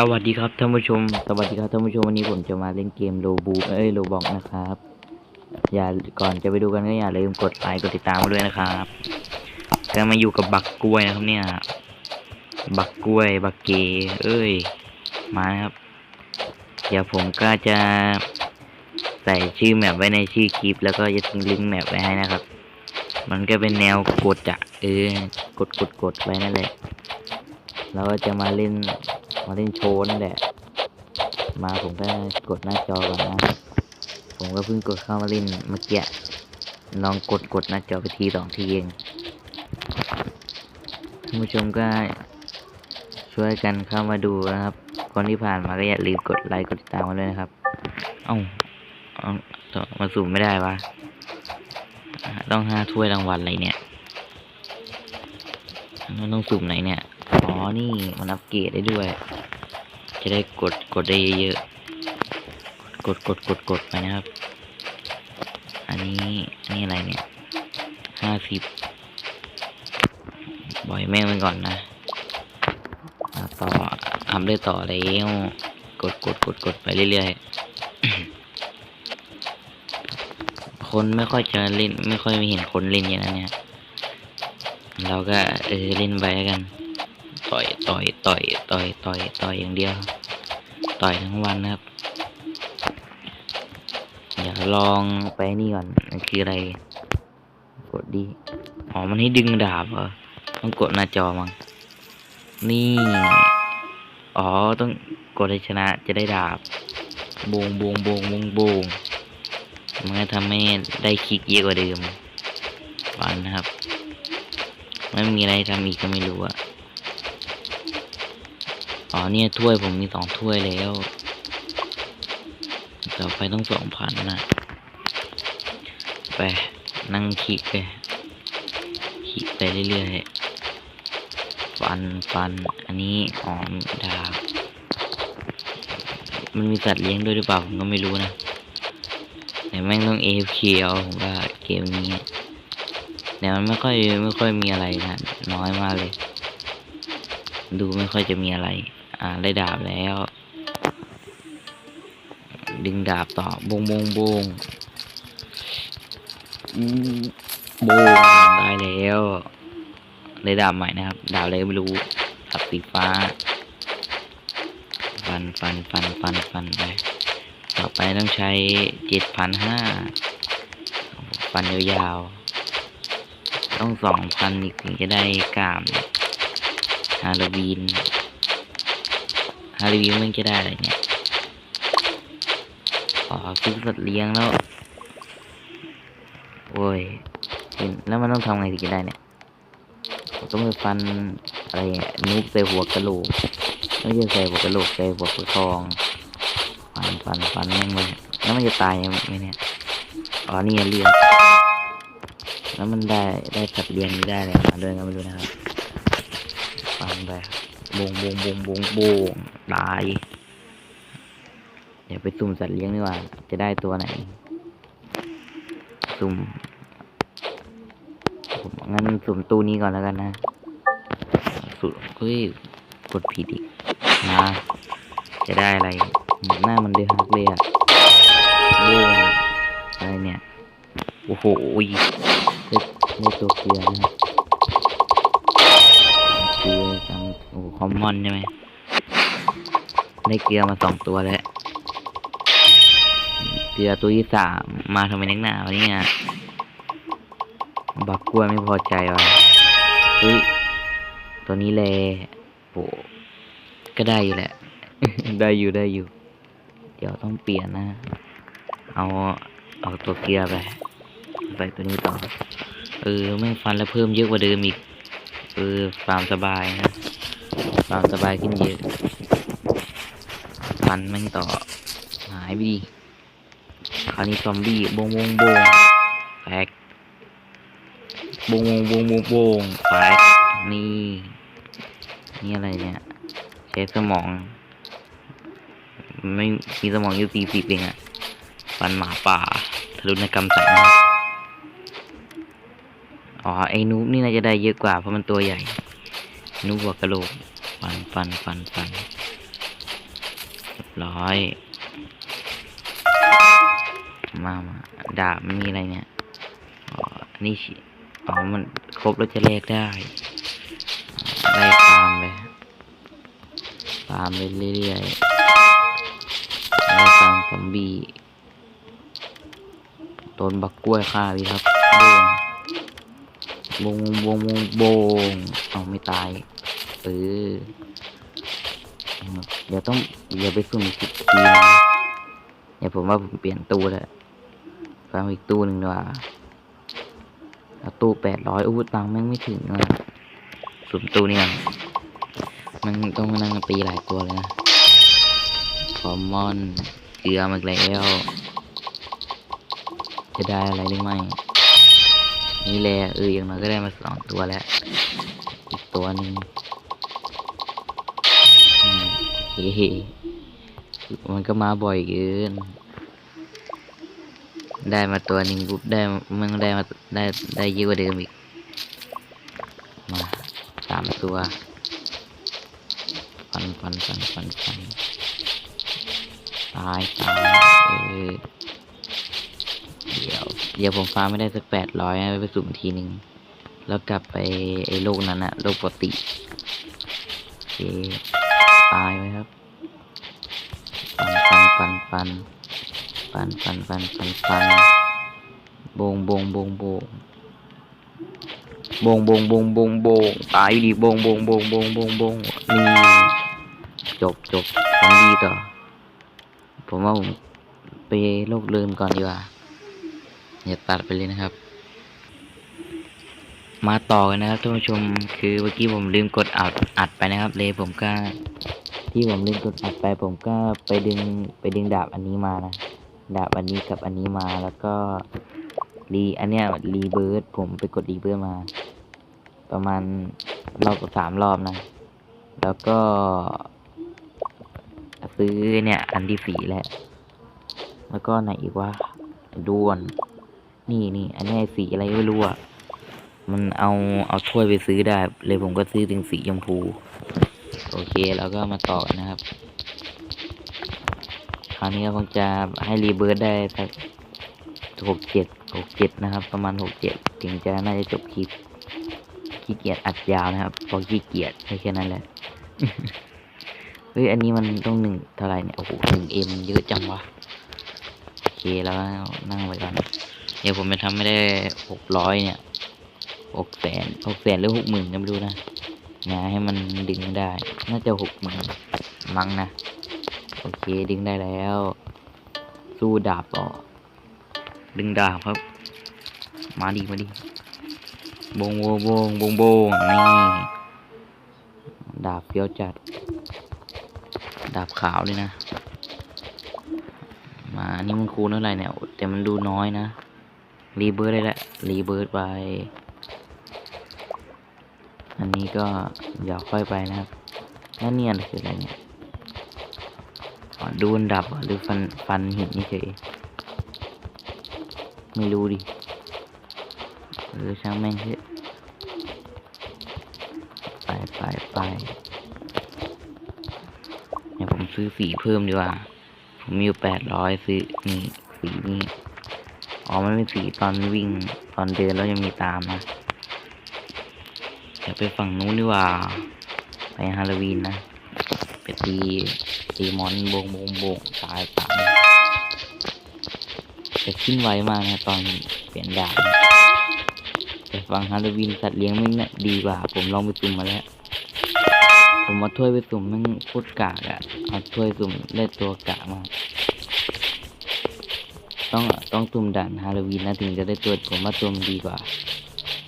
สวัสดีครับท่านผู้ชม สวัสดีครับท่านผู้ชมวันนี้ผมจะมาเล่นเกมโลบูเอ้ยโลบอกนะครับ อย่าก่อนจะไปดูกันก็อย่าลืมกดไลค์กดติดตามมาด้วยนะครับก็มาอยู่กับบักกล้วยนะครับเนี่ย บักกล้วยบักเกเอ้ย มาครับ เดี๋ยวผมก็จะใส่ชื่อแมปไว้ในชื่อคลิป แล้วก็จะทิ้งลิงก์แมปไว้ให้นะครับ มันก็เป็นแนวกดอะเออกดกดกดไว้นั่นแหละแล้วก็จะมาเล่น มาเล่นโชว์นั่นแหละ มาผมก็กดหน้าจอก่อนนะ ผมก็เพิ่งกดเข้ามาเล่นเมื่อกี้ลองกดกดหน้าจอไปทีสองทีเองท่านผู้ชมก็ช่วยกันเข้ามาดูนะครับ คนที่ผ่านมาก็อย่าลืมกดไลค์กดติดตามมาด้วยนะครับ เอ้าเอามาสุ่มไม่ได้วะต้องห้าถ้วยรางวัลอะไรเนี่ย ต้องสุ่มไหนเนี่ย อ๋อ นี่มันอัปเกรดได้ด้วย จะได้กดกดได้เยอะๆกดกดกดกดไปนะครับ อันนี้นนี้อะไรเนี่ยห้าสิบบ่อยแม่งไปก่อนนะอะต่อทำได้ต่อแล้วกดกดกดกดไปเรื่อยๆ คนไม่ค่อยจะเล่น ไม่ค่อยมีเห็นคนเล่นอย่างนั้นเนี่ย เราก็เออเล่นไปแล้วกัน ต่อยต่อยต่อยต่อยต่อยต่อยอย่างเดียว ต่อยทั้งวันนะครับ อย่าลองไปนี่ก่อนมันคืออะไร กดดีอ๋อมันให้ดึงดาบเหรอต้องกดหน้าจอมั้งนี่อ๋อต้องกดให้ชนะจะได้ดาบโบงโบงโบงโบงโบงมันก็ทำให้ได้คลิกเยอะกว่าเดิมฟันนะครับ ไม่มีอะไรทำอีกก็ไม่รู้อะ อ๋อเนี่ยถ้วยผมมีสองถ้วยแล้วต่อไปต้องสองพันนะไปนั่งขีกไปขีกไปเรื่อยๆฟันฟันอันนี้หอมดาบมันมีสัตว์เลี้ยงด้วยหรือเปล่าผมก็ไม่รู้นะแต่แม่งต้อง AFK เอาผมว่าเกมนี้แต่มันไม่ค่อยไม่ค่อยมีอะไรนะน้อยมากเลย ดูไม่ค่อยจะมีอะไร อ่าได้ดาบแล้ว ดึงดาบต่อบงบงบงบงได้แล้วได้ดาบใหม่นะครับ ดาบอะไรไม่รู้ดาบสีฟ้า ฟันฟันฟันฟันฟันไปต่อไปต้องใช้เจ็ดพันห้าฟันยาวๆ ต้องสองพันอีกถึงจะได้กล้ามฮาโลวีน ฮาโลวีนมันจะได้อะไรเนี่ยอ๋อซื้อสัตว์เลี้ยงแล้วโอ้ยแล้วมันต้องทำไงถึงจะได้เนี่ยต้องไปฟันอะไรเนี่ยนุบใส่หัวกระโหลกไม่ใช่ใส่หัวกระโหลกใส่หัวกระทองฟันฟันฟันแม่งเลยแล้วมันจะตายไหมเนี่ยอ๋อนี่เลือดแล้วมันได้ได้สัตว์เลี้ยงนี้ได้อะไรมาด้วยก็ไม่รู้นะครับฟันไปบ งบงบงบงบงตาย เดี๋ยวไปสุ่มสัตว์เลี้ยงดีกว่า จะได้ตัวไหน สุ่ม ผมงั้นสุ่มตู้นี้ก่อนแล้วกันนะ สุ่มเฮ้ย กดผิดอีกมาจะได้อะไร หน้ามันเดือดฮักเลยอะโอ้อะไรเนี่ย โอ้โหได้ได้ตัวเกลือนะ อ้คอมมอนใช่ไหมได้เกลือมาสองตัวแล้ว เกลือตัวที่สามมาทำไมนักหนาวะเนี่ยบักกล้วยไม่พอใจว่ะเฮ้ยตัวนี้แลโหก็ได้อยู่แหละ ได้อยู่ได้อยู่ เดี๋ยวต้องเปลี่ยนนะ เอาเอาตัวเกียร์ไปใส่ตัวนี้ต่อ เออ ไม่ฟันแล้วเพิ่มเยอะกว่าเดิมอีก เออฟามสบายนะ ฟามสบายขึ้นเยอะฟันแม่งต่อ หายไปดีคราวนี้ซอมบี้บงบงบงแฟกบงบงบงบงบงแฟกนี่นี่อะไรเนี่ยใช้สมอง ไม่มีสมองอยู่สี่สิบเองอะฟันหมาป่าทะลุนกรรมสัตว์นอ๋อไอ้นูบนี่น่าจะได้เยอะกว่าเพราะมันตัวใหญ่นูบหัวกระโหลก ฟันฟันฟันฟันร้อย มามาดาบมันมีอะไรเนี่ยอ๋ออันนี่ชิอ๋อมันครบแล้วจะแลกได้ไล่ตามไปตามไปเรื่อยๆไล่ตามซอมบี้โดนบักกล้วยฆ่าดีครับโบงโบงโบงโบงเอาไม่ตาย เออเดี๋ยวต้องเดี๋ยวไปสุ่มอีกสิบทีนะเดี๋ยวผมว่าผมเปลี่ยนตู้แล้วฟังอีกตู้หนึ่งดีกว่าเอาตู้แปดร้อยอู้ตังแม่งไม่ถึงอะสุ่มตู้นี่มันมันต้องนั่งตีหลายตัวเลยนะคอมมอนเกลือมาอีกแล้วจะได้อะไรหรือไม่นี่แหละเอออย่างน้อยก็ได้มาสองตัวแล้ว อีกตัวหนึ่ง เฮ้มันก็มาบ่อยเกิน ได้มาตัวหนึ่งปุ๊บได้มันได้มาได้ได้เยอะกว่าเดิมอีก มาสามตัวฟันฟันฟันฟันฟันตายตายเออเดี๋ยวเดี๋ยวผมฟ้าไม่ได้สักแปดร้อยไปสุ่มทีหนึ่งแล้วกลับไปไอ้โลกนั้นอะโลกปกติโอเค ตายไหมครับฟันฟันฟันฟันฟันฟันฟันฟันฟันบงบงบงบงบงบงบงบงบงตายดีบงบงบงบงบงบงนี่จบจบของดีต่อ ผมว่าผมไปโลกเริมก่อนดีกว่าอย่าตัดไปเลยนะครับ มาต่อกันนะครับท่านผู้ชมคือเมื่อกี้ผมลืมกดอัดอัดไปนะครับ เลยผมก็ที่ผมลืมกดอัดไปผมก็ไปดึงไปดึงดาบอันนี้มานะ ดาบอันนี้กับอันนี้มาแล้วก็รีอันเนี้ยรีเบิร์ดผมไปกดรีเบิร์ดมา ประมาณรอบสามรอบนะ แล้วก็ ซื้อเนี่ย อันที่สี่แหละ แล้วก็ไหนอีกวะด้วน นี่นี่อันนี้สีอะไรไม่รู้อะ มันเอาเอาถ้วยไปซื้อได้ เลยผมก็ซื้อถึงสีชมพู โอเคแล้วก็มาต่อกันนะครับ คราวนี้ก็คงจะให้รีเบิร์ดได้สักหกเจ็ดหกเจ็ดนะครับ ประมาณหกเจ็ดถึงจะน่าจะจบคลิปขี้เกียจอัดยาวนะครับพราะขี้เกียจแค่นั้นแหละเฮ้ยอันนี้มันต้องหนึ่งเท่าไหร่เนี่ยโอ้โหหนึ่งเอ็มเยอะจังวะโอเคแล้วนั่งไว้ก่อนเดี๋ยวผมจะทำไม่ได้หกร้อยเนี่ย หกแสนหกแสนหรือหกหมื่นก็ไม่รู้นะนะให้มันดึงได้ น่าจะหกหมื่นมั้งนะ โอเคดึงได้แล้ว สู้ดาบต่อ ดึงดาบครับ มาดีมาดีบงโวบงบงบงนี่ดาบเฟี้ยวจัด ดาบขาวเลยนะ มานี่มันคูณเท่าไหร่เนี่ย แต่มันดูน้อยนะ รีเบิร์ดได้ล้วรีเบิร์ดไป นนี้ก็เดี๋ยวค่อยไปนะครับแล้วเนี่ยคืออะไรเนี่ยอ๋อดูอันดับหรือฟันฟันหินนี่เฉยไม่รู้ดิเออช่างแม่งเถอะไปไปไปเดี๋ยผมซื้อสีเพิ่มดีกว่า ผมมีอยู่แปดร้อยซื้อนี่สีนี้อ๋อมันเป็นสีตอนวิ่งตอนเดินแล้วยังมีตามนะ ดี๋ยวไปฝั่งนู้นดีกว่า ไปฮาโลวีนนะ ไปตีตีมอนโบงโบงโบงตายตายแต่ขึ้นไวมากนะตอนเปลี่ยนดาบนะแต่ฝั่งฮาโลวีนสัตว์เลี้ยงไม่น่ะดีกว่า ผมลองไปสุ่มมาแล้ว ผมมาถ้วยไปสุ่มมันโคตรกากอะเอาถ้วยสุ่มได้ตัวกะมากต้องต้องตุ่มด่านฮาโลวีนนะถึงจะได้ตัวผมว่าตัวมันดีกว่า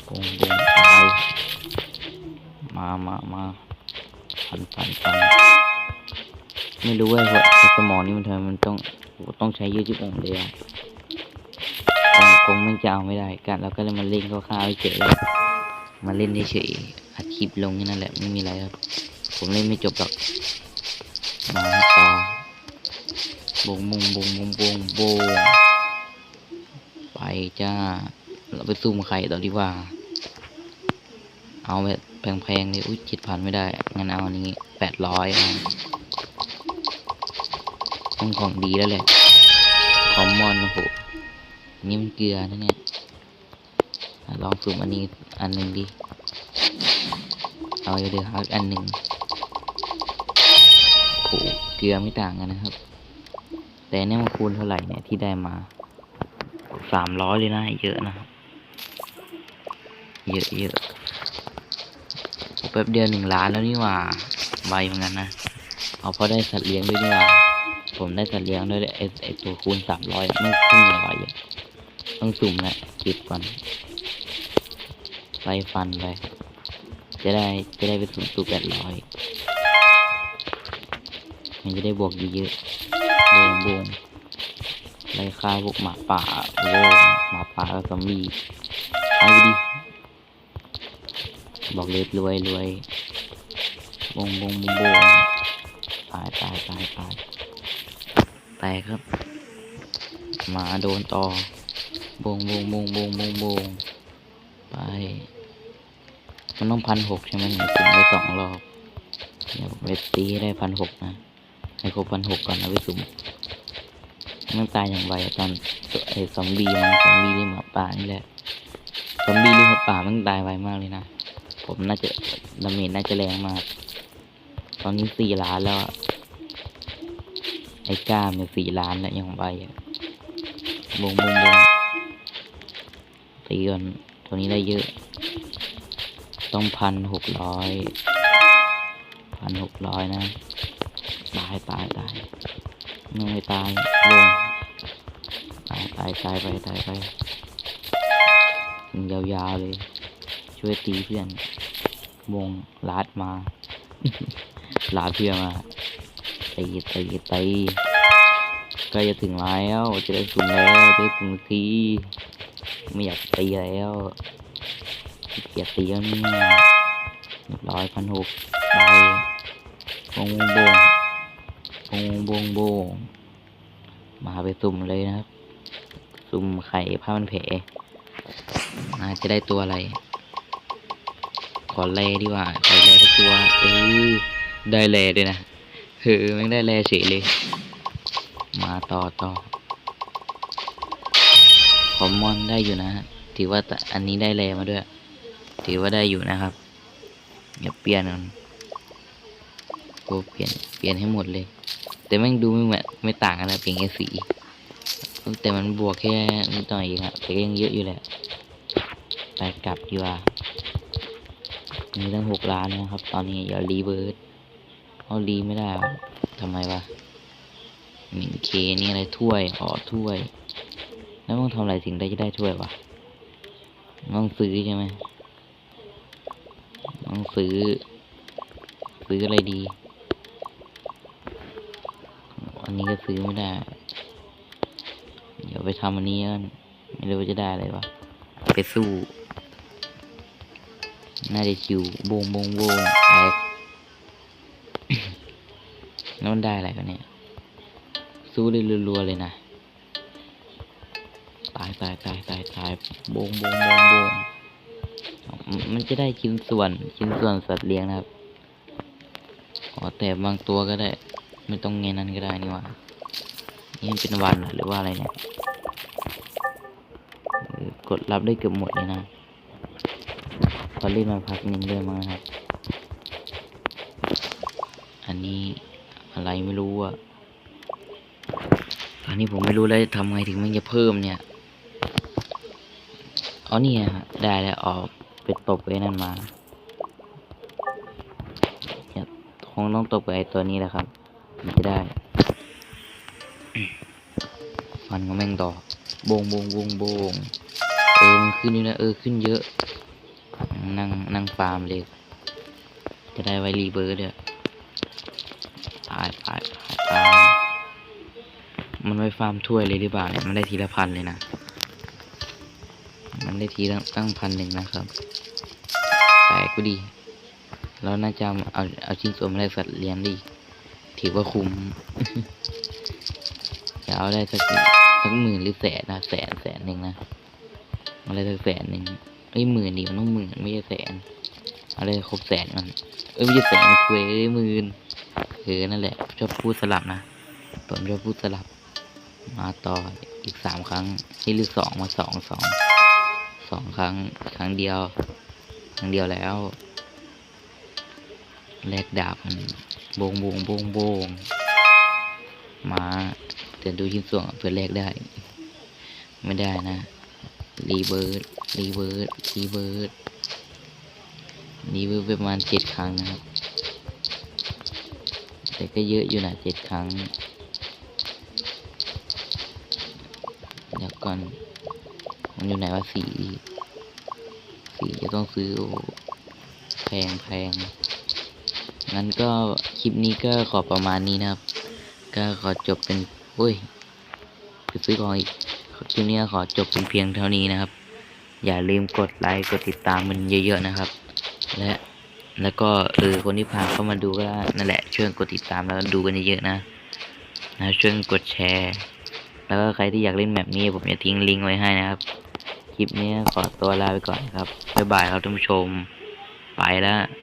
ปงปงตาย มามามาฟันฟันฟันไม่รู้ว่าหัวไอ้สมองนี่มันทำไมมันต้องโหต้องใช้เยอะจิบองเลยอะคงคงไม่จะเอาไม่ได้กันเราก็เลยมาเล่นคร่าวๆเฉยมาเล่นเฉยอัดคลิปลงแค่นั่นแหละไม่มีอะไรครับผมเล่นไม่จบหรอกมาต่อบงบงบงบงบงบงไปจ้าเราไปซุ่มไข่ต่อดีกว่า เอาแบบ แพงๆเลยอุ้ยเจ็ดพันไม่ได้ งั้นเอาอันนี้แปดร้อยต้องของดีแล้วแหละคอมมอนโอ้โหนี่มันเกลือนะเนี่ย ลองสุ่มอันนี้อันหนึ่งดิ เอาเดี๋ยวเอาอันหนึ่งโหเกลือไม่ต่างกันนะครับ แต่เนี่ยมันคูณเท่าไหร่เนี่ยที่ได้มาสามร้อยเลยนะ เยอะนะครับ เยอะเยอะ ป๊บเดียวหนึ่งล้านแล้วนี่หว่าไวเหมือนกันนะ เอาเพราะได้สัตว์เลี้ยงด้วยนี่หว่า ผมได้สัตว์เลี้ยงด้วยไอไอตัวคูณสามร้อยไม่ขึ้นยังไวอะต้องสุ่มนะจิบก่อนไล่ฟันไปจะได้จะได้ไปสุ่มตัวแปดร้อยมันจะได้บวกเยอะๆโบงโบงไล่ฆ่าพวกหมาป่าโว้หมาป่ากับซอมบี้เอาไปดิ บอกเลยรวยรวยบงบงบงบงตายตายตายตายแตกครับหมาโดนต่อบงบงบงบงบงบงไป มันต้องพันหกใช่ไหมเนี่ยสุ่มไปสองรอบเดี๋ยวไปตีให้ได้พันหกนะให้ครบพันหกก่อนนะไปสุ่มมันตายอย่างไวอะตอนไอ้ซอมบี้มันซอมบี้หรือหมาป่านี่แหละซอมบี้หรือหมาป่ามันตายไวมากเลยนะ ผมน่าจะดาเมจน่าจะแรงมาก ตอนนี้สี่ล้านแล้วไอ้ก้ามี่สี่ล้านแล้วยังไวอะบงบงบงตีก่อนตัวนี้ได้เยอะ ต้องพันหกร้อยพันหกร้อยนะตายตายตายไม่ตายลงตายตายตายไปตายไปยิงยาวๆเลย ช่วยตีเพื่อน วงลาดมา ลาเพื่อนมาตีตีตีใกล้จะถึงแล้วจะได้สุ่มแล้วจะได้สุ่มทีไม่อยากตีแล้วเกียจตีแล้วนี่ยเรียบร้อยพันหกไปบงบงบงบงบงมาไปสุ่มเลยนะครับ สุ่มไข่ผ้ามันแผลจะได้ตัวอะไร ขอแลดีกว่าขอแลสักตัวเออได้แลด้วยนะเฮ้ยไม่งได้แลเฉยเลย มาต่อต่อคอมมอนได้อยู่นะถือว่าต่อันนี้ได้แลมาด้วย ถือว่าได้อยู่นะครับอย่าเปลี่ยนกันโอเปลี่ยนเปลี่ยนให้หมดเลย แต่แม่งดูไม่เหมือนไม่ต่างกันนะเพียงแค่สีแต่มันบวกแค่นิดหน่อยเองอะแต่ก็ยังเยอะอยู่แหละไปกลับดีกว่า มีตั้งหกล้านนะครับ ตอนนี้อย่ารีเบิร์ดเอารีไม่ได้ทำไมวะหนึ่งเคนี่อะไรถ้วยอ๋อถ้วย แล้วมึงทำอะไรถึงได้จะได้ถ้วยวะต้องซื้อใช่ไหมต้องซื้อ ซื้ออะไรดี อันนี้ก็ซื้อไม่ได้ เดี๋ยวไปทำอันนี้กันไม่รู้จะได้อะไรวะไปสู้ น่าจะชิวบงบงบงแตกแล้วมันได้อะไรกันเนี่ย สู้ได้รัวๆเลยนะ ตายตายตายตายตายบงบงบงบงมันจะได้ชิ้นส่วนชิ้นส่วนสัตว์เลี้ยงนะครับอ๋อแต่บางตัวก็ได้ ไม่ต้องเงนนั้นก็ได้นี่หว่านี่เป็นวันหรือว่าอะไรเนี่ยกดรับได้เกือบหมดเลยนะ พอเล่นมาพักหนึ่งเรื่องมั้งนะครับ อันนี้อะไรไม่รู้อะอันนี้ผมไม่รู้แล้วจะทำไงถึงมันจะเพิ่มเนี่ยอ๋อนี่ฮะได้แล้วออกไปตบไอ้นั่นมาเนี่ยคงต้องตบกับไอ้ตัวนี้แหละครับมันจะได้มันก็แม่งดอโบงโบงโบงโบงเออมันขึ้นอยู่นะเออขึ้นเยอะ นั่งนั่งฟาร์มเลย จะได้ไว้รีเบิร์ดเนี่ยตายตายตายตายมันไว้ฟาร์มถ้วยเลยหรือเปล่าเนี่ยมันได้ทีละพันเลยนะ มันได้ทีตั้งตั้งพันหนึ่งนะครับแปลกก็ดี แล้วน่าจะเอาเอาเอาชิ้นส่วนมาได้สัตว์เลี้ยงดี ถือว่าคุ้มจะเอาได้สักสักหมื่นหรือแสนนะแสนแสนหนึ่งนะอาได้สักแสนหนึ่ง เอ้หมื่นดิมันต้องหมื่นไม่ใช่แสนอาได้ครบแสนมันเอ้ยไม่ใช่แสนคุยเอ้ยหมื่นเออนั่นแหละชอบพูดสลับนะผมจะพูดสลับ มาต่ออีกสามครั้งนี่หรือสองมาสองสองสองครั้งครั้งเดียว ครั้งเดียวแล้วแลกดาบมันโบงโบงโบงโบงมาแต่ดูชิ้นส่วนเพื่อแลกได้ ไม่ได้นะ รีเบิร์ด รีเบิร์ดรีเบิร์ดรีเบิร์ดประมาณเจ็ดครั้งนะครับ แต่ก็เยอะอยู่นะเจ็ดครั้งเดี๋ยวก่อนมันอยู่ไหนวะสีสีจะต้องซื้อแพงแพงงั้นก็คลิปนี้ก็ขอประมาณนี้นะครับ ก็ขอจบเป็นเฮ้ยไปซื้อของอีกคลิปนี้ขอจบเป็นเพียงเท่านี้นะครับ อย่าลืมกดไลค์กดติดตามมันเยอะๆนะครับ และแล้วก็เออคนที่ผ่านเข้ามาดูก็นั่นแหละช่วยกดติดตามแล้วดูกันเยอะๆนะนะช่วยกดแชร์ แล้วก็ใครที่อยากเล่นแบบนี้ผมจะทิ้งลิงก์ไว้ให้นะครับ คลิปนี้ขอตัวลาไปก่อนครับบ๊ายบายครับท่านผู้ชมไปแล้ว